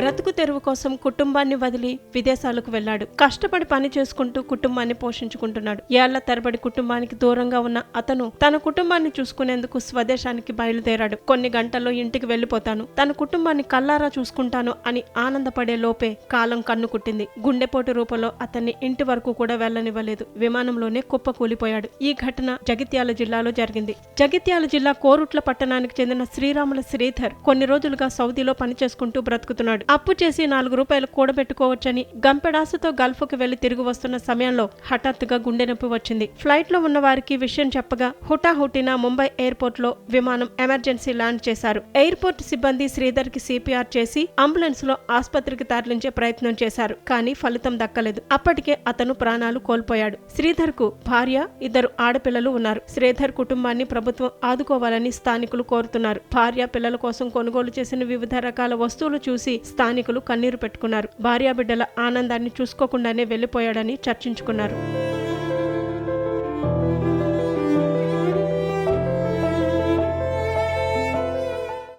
బ్రతుకు తెరువు కోసం కుటుంబాన్ని వదిలి విదేశాలకు వెళ్ళాడు కష్టపడి పని చేసుకుంటూ కుటుంబాన్ని పోషించుకుంటున్నాడు. ఏళ్ళ తరబడి కుటుంబానికి దూరంగా ఉన్న అతను తన కుటుంబాన్ని చూసుకునేందుకు స్వదేశానికి బయలుదేరాడు. కొన్ని గంటల్లో ఇంటికి వెళ్ళిపోతాను తన కుటుంబాన్ని కల్లారా చూసుకుంటాను అని ఆనందపడే లోపే కాలం కన్ను కుట్టింది. గుండెపోటు రూపంలో అతన్ని ఇంటి వరకు కూడా వెళ్ళనివ్వలేదు విమానంలోనే కుప్పకూలిపోయాడు. ఈ ఘటన జగిత్యాల జిల్లాలో జరిగింది. జగిత్యాల జిల్లా కోరుట్ల పట్టణానికి చెందిన శ్రీరాముల శ్రీధర్ కొన్ని రోజులుగా సౌదీలో పనిచేసుకుంటూ బ్రతుకుతున్నాడు. అప్పు చేసి నాలుగు రూపాయలు కూడబెట్టుకోవచ్చని గంపెడాసుతో గల్ఫ్కు వెళ్ళి తిరిగి వస్తున్న సమయంలో హఠాత్తుగా గుండె నొప్పి వచ్చింది. ఫ్లైట్లో ఉన్న వారికి విషయం చెప్పగా హుటాహుటిన ముంబై ఎయిర్పోర్ట్లో విమానం ఎమర్జెన్సీ ల్యాండ్ చేశారు. ఎయిర్పోర్ట్ సిబ్బంది శ్రీధర్కి సిపిఆర్ చేసి అంబులెన్స్లో ఆసుపత్రికి తరలించే ప్రయత్నం చేశారు కానీ ఫలితం దక్కలేదు. అప్పటికే అతను ప్రాణాలు కోల్పోయాడు. శ్రీధర్కు భార్య ఇద్దరు ఆడపిల్లలు ఉన్నారు. శ్రీధర్ కుటుంబాన్ని ప్రభుత్వం ఆదుకోవాలని స్థానికులు కోరుతున్నారు. భార్య పిల్లల కోసం కొనుగోలు చేసిన వివిధ రకాల వస్తువులు చూసి స్థానికులు కన్నీరు పెట్టుకున్నారు. భార్యాబిడ్డల ఆనందాన్ని చూసుకోకుండానే వెళ్ళిపోయాడని చర్చించుకున్నారు.